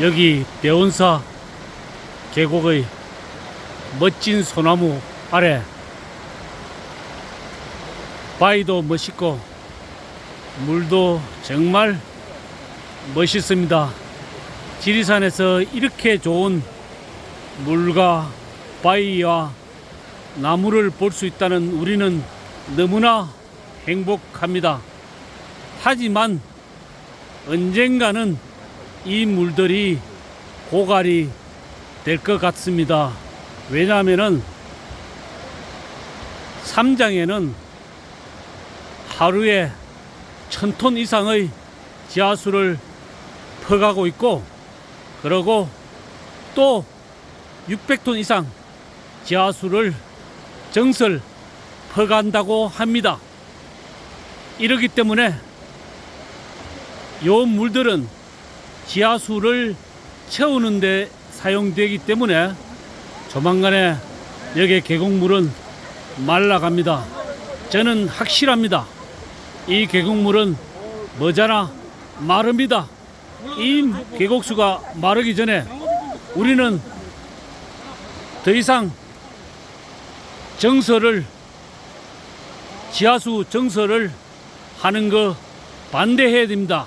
여기 대원사 계곡의 멋진 소나무 아래 바위도 멋있고 물도 정말 멋있습니다. 지리산에서 이렇게 좋은 물과 바위와 나무를 볼 수 있다는 우리는 너무나 행복합니다. 하지만 언젠가는 이 물들이 고갈이 될 것 같습니다. 왜냐하면은 삼장에는 하루에 천 톤 이상의 지하수를 퍼가고 있고 그러고 또 600톤 이상 지하수를 정설 퍼간다고 합니다. 이러기 때문에 요 물들은 지하수를 채우는 데 사용되기 때문에 조만간에 여기 계곡물은 말라갑니다. 저는 확실합니다. 이 계곡물은 머자나 마릅니다. 이 계곡수가 마르기 전에 우리는 더 이상 정서를 지하수 정서를 하는 거 반대해야 됩니다.